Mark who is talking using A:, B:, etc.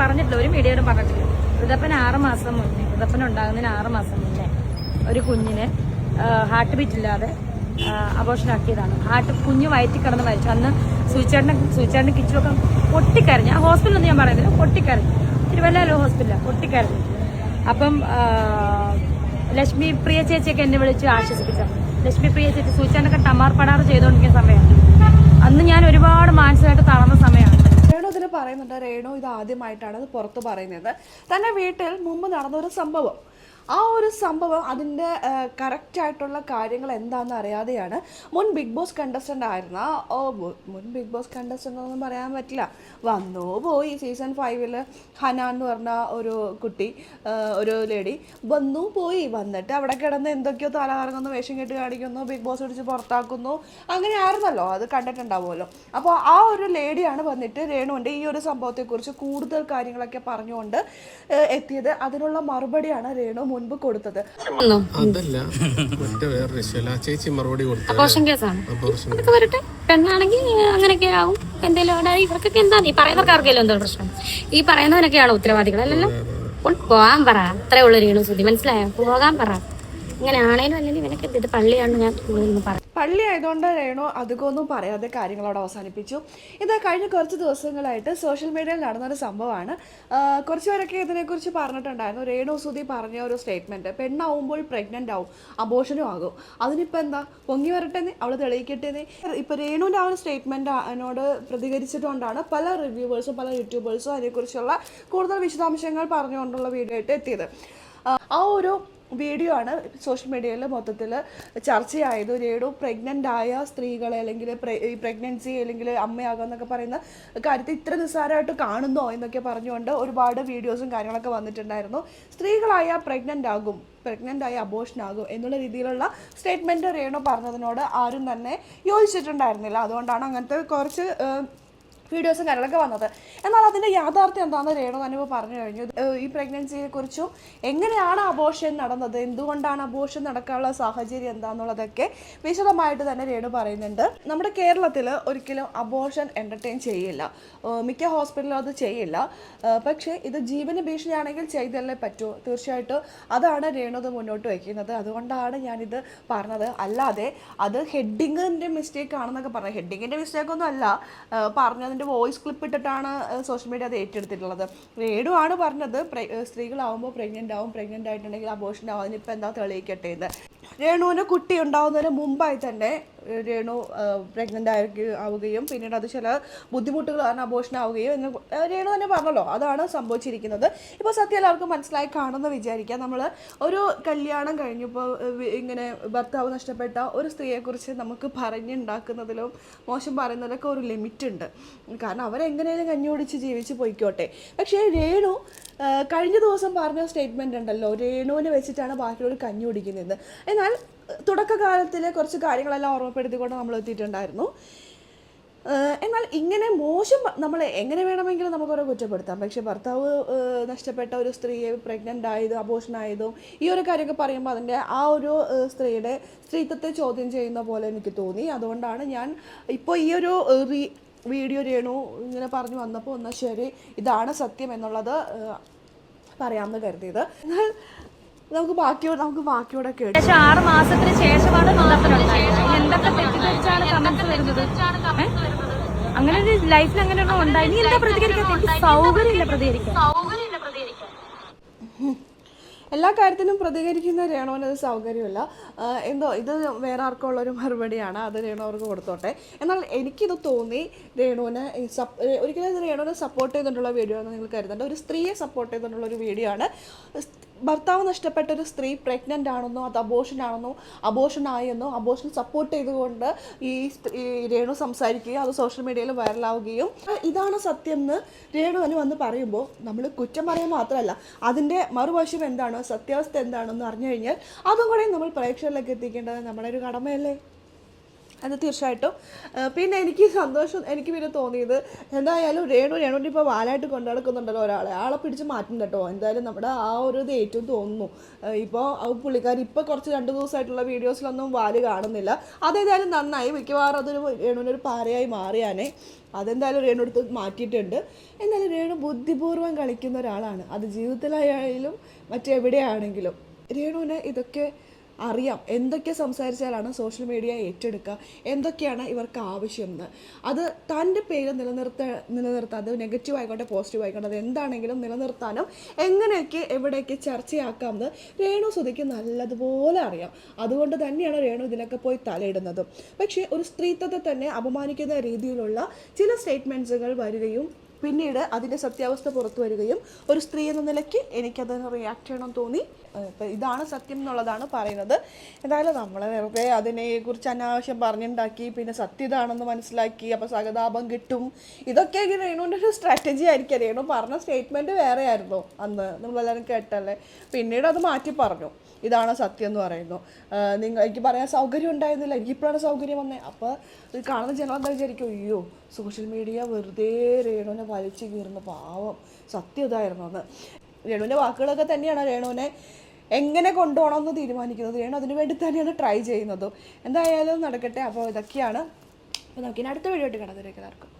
A: പറഞ്ഞിട്ടില്ല ഒരു മീഡിയയിലും പറഞ്ഞിട്ടില്ല. ഋതപ്പൻ ആറ് മാസം മുന്നേ ഋതപ്പൻ ഉണ്ടാകുന്നതിന് ആറ് മാസം മുന്നേ ഒരു കുഞ്ഞിന് ഹാർട്ട് ബീറ്റ് ഇല്ലാതെ അബോഷൻ ആക്കിയതാണ്. ഹാർട്ട് കുഞ്ഞ് വയറ്റി കിടന്ന് മരിച്ചു. അന്ന് സൂചിച്ചാടിനെ സൂചിച്ചാടിന് കിച്ചുമൊക്കെ പൊട്ടിക്കരഞ്ഞു. ആ ഹോസ്പിറ്റലൊന്നും ഞാൻ പറയുന്നില്ല പൊട്ടിക്കരഞ്ഞു. തിരുവല്ലയിലെ ഹോസ്പിറ്റലാണ് പൊട്ടിക്കരഞ്ഞു. അപ്പം ലക്ഷ്മി പ്രിയ ചേച്ചിയൊക്കെ എന്നെ വിളിച്ച് ആശ്വസിപ്പിച്ചു ലക്ഷ്മി പ്രിയ ചേച്ചി സൂചിച്ചേട്ടനൊക്കെ ടമാർ പടാർ ചെയ്തുകൊണ്ടിരിക്കുന്ന സമയമാണ്. അന്ന് ഞാൻ ഒരുപാട് മാനസികമായിട്ട് തളർന്ന സമയമാണ്.
B: രേണു ഇതിൽ പറയുന്നുണ്ട്. രേണു ഇത് ആദ്യമായിട്ടാണ് ഇത് പുറത്ത് പറയുന്നത്. തന്റെ വീട്ടിൽ മുമ്പ് നടന്ന ഒരു സംഭവം. ആ ഒരു സംഭവം അതിന്റെ കറക്റ്റായിട്ടുള്ള കാര്യങ്ങൾ എന്താണെന്ന് അറിയാതെയാണ് മുൻ ബിഗ് ബോസ് കണ്ടസ്റ്റന്റ് ആയിരുന്ന ഓ മുൻ ബിഗ് ബോസ് കണ്ടസ്റ്റന്റ് ഒന്നും പറയാൻ പറ്റില്ല. വന്നോ പോയി സീസൺ ഫൈവിൽ ഹന എന്ന് പറഞ്ഞ ഒരു കുട്ടി ഒരു ലേഡി വന്നു പോയി. വന്നിട്ട് അവിടെ കിടന്ന് എന്തൊക്കെയോ തല കറങ്ങുന്നു വേഷം കെട്ട് കാണിക്കുന്നു ബിഗ് ബോസ് പിടിച്ച് പുറത്താക്കുന്നു. അങ്ങനെ ആയിരുന്നല്ലോ അത് കണ്ടിട്ടുണ്ടാവുമല്ലോ. അപ്പോൾ ആ ഒരു ലേഡിയാണ് വന്നിട്ട് രേണുവിന്റെ ഈ ഒരു സംഭവത്തെക്കുറിച്ച് കൂടുതൽ കാര്യങ്ങളൊക്കെ പറഞ്ഞുകൊണ്ട് എത്തിയത്. അതിനുള്ള മറുപടിയാണ് രേണു മുൻപ് കൊടുത്തത്.
C: അതല്ല മറ്റേ വേറെ വിഷയമല്ല ചേച്ചി മറുപടി കൊടുത്തു
A: കേസാണ് അതൊക്കെ വരട്ടെ. പെണ്ണാണെങ്കിൽ അങ്ങനെയൊക്കെ ആവും. എന്തെങ്കിലും ഇവർക്കൊക്കെ എന്താ? ഈ പറയുന്നവർക്ക് ആർക്കെങ്കിലും എന്തോ പ്രശ്നം? ഈ പറയുന്നവനൊക്കെയാണോ ഉത്തരവാദികൾ? അല്ലല്ലോ. പോവാൻ പോകാൻ പറ. അത്രേ ഉള്ളു രേണു സുധി. മനസ്സിലായോ? പോകാൻ പറ. ഇങ്ങനെ ആണേലും അല്ലെങ്കിൽ ഇവനൊക്കെ ഇത് പള്ളിയാണ് ഞാൻ കൂടുതലൊന്നും പറഞ്ഞു
B: പള്ളി ആയതുകൊണ്ട് രേണു അധികമൊന്നും പറയാതെ കാര്യങ്ങളോട് അവസാനിപ്പിച്ചു. ഇത് കഴിഞ്ഞ കുറച്ച് ദിവസങ്ങളായിട്ട് സോഷ്യൽ മീഡിയയിൽ നടന്നൊരു സംഭവമാണ്. കുറച്ചുപേരൊക്കെ കുറച്ച് പേരൊക്കെ ഇതിനെക്കുറിച്ച് പറഞ്ഞിട്ടുണ്ടായിരുന്നു. രേണു സുധി പറഞ്ഞ ഒരു സ്റ്റേറ്റ്മെന്റ് പെണ്ണാവുമ്പോൾ പ്രഗ്നന്റ് ആവും അബോഷനും ആകും. അതിനിപ്പോൾ എന്താ? പൊങ്ങി വരട്ടെ അവൾ തെളിയിക്കട്ടെ ഇപ്പോൾ രേണുവിന്റെ ആ ഒരു സ്റ്റേറ്റ്മെന്റ് അതിനോട് പ്രതികരിച്ചിട്ടുകൊണ്ടാണ് പല റിവ്യൂവേഴ്സും പല യൂട്യൂബേഴ്സും അതിനെക്കുറിച്ചുള്ള കൂടുതൽ വിശദാംശങ്ങൾ പറഞ്ഞുകൊണ്ടുള്ള വീഡിയോ ആയിട്ട് എത്തിയത്. ആ ഒരു വീഡിയോ ആണ് സോഷ്യൽ മീഡിയയിൽ മൊത്തത്തിൽ ചർച്ചയായത്. രേണു പ്രഗ്നന്റ് ആയ സ്ത്രീകളെ അല്ലെങ്കിൽ ഈ പ്രഗ്നൻസി അല്ലെങ്കിൽ അമ്മയാകുക എന്നൊക്കെ പറയുന്ന കാര്യത്തെ ഇത്ര നിസ്സാരമായിട്ട് കാണുന്നോ എന്നൊക്കെ പറഞ്ഞുകൊണ്ട് ഒരുപാട് വീഡിയോസും കാര്യങ്ങളൊക്കെ വന്നിട്ടുണ്ടായിരുന്നു. സ്ത്രീകളായ പ്രഗ്നന്റ് ആകും പ്രഗ്നന്റ് ആയി ആകും എന്നുള്ള രീതിയിലുള്ള സ്റ്റേറ്റ്മെന്റ് രേണു പറഞ്ഞതിനോട് ആരും തന്നെ യോജിച്ചിട്ടുണ്ടായിരുന്നില്ല. അതുകൊണ്ടാണ് അങ്ങനത്തെ കുറച്ച് വീഡിയോസും കാര്യങ്ങളൊക്കെ വന്നത്. എന്നാൽ അതിന്റെ യാഥാർത്ഥ്യം എന്താണെന്ന് രേണു തന്നെ പറഞ്ഞു കഴിഞ്ഞു. ഈ പ്രഗ്നൻസിയെ കുറിച്ചും എങ്ങനെയാണ് അബോഷൻ നടന്നത് എന്തുകൊണ്ടാണ് അബോഷൻ നടക്കാനുള്ള സാഹചര്യം എന്താണെന്നുള്ളതൊക്കെ വിശദമായിട്ട് തന്നെ രേണു പറയുന്നുണ്ട്. നമ്മുടെ കേരളത്തിൽ ഒരിക്കലും അബോഷൻ എന്റർടൈൻ ചെയ്യില്ല. മിക്ക ഹോസ്പിറ്റലും അത് ചെയ്യില്ല. പക്ഷേ ഇത് ജീവന് ഭീഷണിയാണെങ്കിൽ ചെയ്തല്ലേ പറ്റൂ. തീർച്ചയായിട്ടും അതാണ് രേണു മുന്നോട്ട് വയ്ക്കുന്നത്. അതുകൊണ്ടാണ് ഞാനിത് പറഞ്ഞത്. അല്ലാതെ അത് ഹെഡിങ്ങിന്റെ മിസ്റ്റേക്ക് ആണെന്നൊക്കെ പറഞ്ഞു ഹെഡിങ്ങിന്റെ മിസ്റ്റേക്കൊന്നും അല്ല. ഏഹ് പറഞ്ഞതിന്റെ വോയിസ് ക്ലിപ്പ് ഇട്ടിട്ടാണ് സോഷ്യൽ മീഡിയ അത് ഏറ്റെടുത്തിട്ടുള്ളത്. ആണ് പറഞ്ഞത് സ്ത്രീകളാവുമ്പോൾ പ്രഗ്നന്റ് ആവും പ്രഗ്നന്റ് ആയിട്ടുണ്ടെങ്കിൽ അബോഷൻ ആവും അതിനിപ്പോൾ എന്താ തെളിയിക്കട്ടെ എന്ന്. രേണുവിന് കുട്ടി ഉണ്ടാവുന്നതിന് മുമ്പായി തന്നെ രേണു പ്രഗ്നന്റ് ആവുകയും പിന്നീട് അത് ചില ബുദ്ധിമുട്ടുകൾ കാരണം അബോഷൻ ആവുകയും എന്ന് രേണു തന്നെ പറഞ്ഞല്ലോ അതാണ് സംഭവിച്ചിരിക്കുന്നത്. ഇപ്പോൾ സത്യം എല്ലാവർക്കും മനസ്സിലായി കാണുമെന്ന് വിചാരിക്കാം. നമ്മൾ ഒരു കല്യാണം കഴിഞ്ഞപ്പോൾ ഇങ്ങനെ ഭർത്താവ് നഷ്ടപ്പെട്ട ഒരു സ്ത്രീയെക്കുറിച്ച് നമുക്ക് പറഞ്ഞുണ്ടാക്കുന്നതിലും മോശം പറയുന്നതിലൊക്കെ ഒരു ലിമിറ്റ് ഉണ്ട് കാരണം അവരെങ്ങനെയും കഞ്ഞോടിച്ച് ജീവിച്ച് പോയിക്കോട്ടെ. പക്ഷേ രേണു കഴിഞ്ഞ ദിവസം പറഞ്ഞ സ്റ്റേറ്റ്മെന്റ് ഉണ്ടല്ലോ രേണുവിനെ വെച്ചിട്ടാണ് ബാക്കിയുള്ള കഞ്ഞി കുടിക്കുന്നത്. എന്നാൽ തുടക്കകാലത്തിലെ കുറച്ച് കാര്യങ്ങളെല്ലാം ഓർമ്മപ്പെടുത്തിക്കൊണ്ട് നമ്മൾ എത്തിയിട്ടുണ്ടായിരുന്നു. എന്നാൽ ഇങ്ങനെ മോശം നമ്മൾ എങ്ങനെ വേണമെങ്കിലും നമുക്ക് നമുക്കൊരു കുറ്റപ്പെടുത്താം. പക്ഷെ ഭർത്താവ് നഷ്ടപ്പെട്ട ഒരു സ്ത്രീയെ പ്രഗ്നന്റ് ആയതും അബോഷൻ ആയതോ ഈ ഒരു കാര്യമൊക്കെ പറയുമ്പോൾ അതിന്റെ ആ ഒരു സ്ത്രീയുടെ സ്ത്രീത്വത്തെ ചോദ്യം ചെയ്യുന്ന പോലെ എനിക്ക് തോന്നി. അതുകൊണ്ടാണ് ഞാൻ ഇപ്പോൾ ഈ ഒരു വീഡിയോ രേണു ഇങ്ങനെ പറഞ്ഞു വന്നപ്പോൾ എന്നാൽ ശരി ഇതാണ് സത്യം എന്നുള്ളത് പറയാമെന്ന് കരുതിയത്. എന്നാൽ നമുക്ക് ബാക്കിയോട് നമുക്ക് ബാക്കിയോടെ കേട്ടു.
A: ആറ് മാസത്തിന് ശേഷമാണ് എന്തൊക്കെ തെറ്റിദ്ധരിച്ചാണ് അങ്ങനെ ഒരു ലൈഫിൽ അങ്ങനെ ഒന്നും ഉണ്ടായി. നീ എന്താ പ്രതികരിക്കാൻ സൗകര്യമില്ല പ്രതികരിക്കാൻ.
B: എല്ലാ കാര്യത്തിനും പ്രതികരിക്കുന്ന രേണുവിന് അത് സൗകര്യമില്ല. എന്തോ ഇത് വേറെ ആർക്കുള്ള ഒരു മറുപടിയാണ്. അത് രേണു അവർക്ക് കൊടുത്തോട്ടെ. എന്നാൽ എനിക്കിത് തോന്നി രേണുവിനെ ഒരിക്കലും രേണുവിനെ സപ്പോർട്ട് ചെയ്തിട്ടുള്ള വീഡിയോ എന്ന് നിങ്ങൾ കരുതേണ്ട. ഒരു സ്ത്രീയെ സപ്പോർട്ട് ചെയ്തിട്ടുള്ള ഒരു വീഡിയോ ആണ്. ഭർത്താവ് നഷ്ടപ്പെട്ട ഒരു സ്ത്രീ പ്രഗ്നന്റ് ആണെന്നോ അത് അബോഷൻ ആണെന്നോ അബോഷൻ ആയെന്നോ അബോഷൻ സപ്പോർട്ട് ചെയ്തുകൊണ്ട് ഈ രേണു സംസാരിക്കുകയും അത് സോഷ്യൽ മീഡിയയിൽ വൈറലാവുകയും ഇതാണ് സത്യം എന്ന് രേണു തന്നെ വന്ന് പറയുമ്പോൾ നമ്മൾ കുറ്റം പറയാൻ മാത്രമല്ല അതിന്റെ മറുവശം എന്താണ് സത്യാവസ്ഥ എന്താണെന്ന് അറിഞ്ഞു കഴിഞ്ഞാൽ അതും കൂടെ നമ്മൾ പ്രേക്ഷകരിലേക്ക് എത്തിക്കേണ്ടത് നമ്മുടെ ഒരു കടമയല്ലേ? അത് തീർച്ചയായിട്ടും. പിന്നെ എനിക്ക് സന്തോഷം എനിക്ക് പിന്നെ തോന്നിയത് എന്തായാലും രേണു രേണുവിന്റെ ഇപ്പോൾ വാലായിട്ട് കൊണ്ടു നടക്കുന്നുണ്ടല്ലോ ഒരാളെ. ആളെ പിടിച്ച് മാറ്റും കേട്ടോ. എന്തായാലും നമ്മുടെ ആ ഒരു ഇത് ഏറ്റവും തോന്നുന്നു. ഇപ്പോൾ ആ പുള്ളിക്കാരി ഇപ്പോൾ കുറച്ച് രണ്ട് ദിവസമായിട്ടുള്ള വീഡിയോസിലൊന്നും വാൽ കാണുന്നില്ല. അതേതായാലും നന്നായി. മിക്കവാറും അതൊരു രേണുവിനൊരു പാരയായി മാറിയാനേ. അതെന്തായാലും രേണു എടുത്ത് മാറ്റിയിട്ടുണ്ട്. എന്തായാലും രേണു ബുദ്ധിപൂർവം കളിക്കുന്ന ഒരാളാണ്. അത് ജീവിതത്തിലായാലും മറ്റെവിടെയാണെങ്കിലും. രേണുവിന് ഇതൊക്കെ അറിയാം എന്തൊക്കെ സംസാരിച്ചാലാണ് സോഷ്യൽ മീഡിയ ഏറ്റെടുക്കുക എന്തൊക്കെയാണ് ഇവർക്ക് ആവശ്യം എന്ന്. അത് തന്റെ പേര് നിലനിർത്ത നിലനിർത്താൻ അത് നെഗറ്റീവ് ആയിക്കോട്ടെ പോസിറ്റീവ് ആയിക്കോട്ടെ അത് എന്താണെങ്കിലും നിലനിർത്താനും എങ്ങനെയൊക്കെ എവിടെയൊക്കെ ചർച്ചയാക്കാമെന്ന് രേണു സുധിക്ക് നല്ലതുപോലെ അറിയാം. അതുകൊണ്ട് തന്നെയാണ് രേണു ഇതിനൊക്കെ പോയി തലയിടുന്നതും. പക്ഷേ ഒരു സ്ത്രീത്വത്തെ തന്നെ അപമാനിക്കുന്ന രീതിയിലുള്ള ചില സ്റ്റേറ്റ്മെന്റ്സുകൾ വരികയും പിന്നീട് അതിന്റെ സത്യാവസ്ഥ പുറത്തു വരികയും ഒരു സ്ത്രീ എന്ന നിലയ്ക്ക് എനിക്കത് റിയാക്ട് ചെയ്യണം തോന്നി. ഇതാണ് സത്യം എന്നുള്ളതാണ് പറയുന്നത്. എന്തായാലും നമ്മൾ വെറുതെ അതിനെക്കുറിച്ച് അനാവശ്യം പറഞ്ഞുണ്ടാക്കി പിന്നെ സത്യം ഇതാണെന്ന് മനസ്സിലാക്കി അപ്പോൾ സഹതാപം കിട്ടും. ഇതൊക്കെ രേണുവിന്റെ ഒരു സ്ട്രാറ്റജി ആയിരിക്കും. രേണു പറഞ്ഞ സ്റ്റേറ്റ്മെന്റ് വേറെ ആയിരുന്നു അന്ന്. നമ്മളെല്ലാവരും കേട്ടല്ലേ? പിന്നീട് അത് മാറ്റി പറഞ്ഞു. ഇതാണ് സത്യം എന്ന് പറയുന്നു. നിങ്ങൾ എനിക്ക് പറയാൻ സൗകര്യം ഉണ്ടായിരുന്നില്ല. എനിക്കിപ്പോഴാണ് സൗകര്യം വന്നേ. അപ്പോൾ ഇത് കാണുന്ന ജനം എന്താ വിചാരിക്കും? അയ്യോ സോഷ്യൽ മീഡിയ വെറുതെ രേണുവിനെ വലിച്ചു കീറുന്ന പാവം. സത്യം ഇതായിരുന്നു അന്ന് രേണുവിന്റെ വാക്കുകളൊക്കെ തന്നെയാണ് രേണുവിനെ എങ്ങനെ കൊണ്ടുപോകണമെന്ന് തീരുമാനിക്കുന്നത്. രേണു അതിനു വേണ്ടി തന്നെയാണ് ട്രൈ ചെയ്യുന്നതും. എന്തായാലും നടക്കട്ടെ. അപ്പോൾ ഇതൊക്കെയാണ്. അപ്പോൾ നമുക്കിനി അടുത്ത വീഡിയോ ആയിട്ട്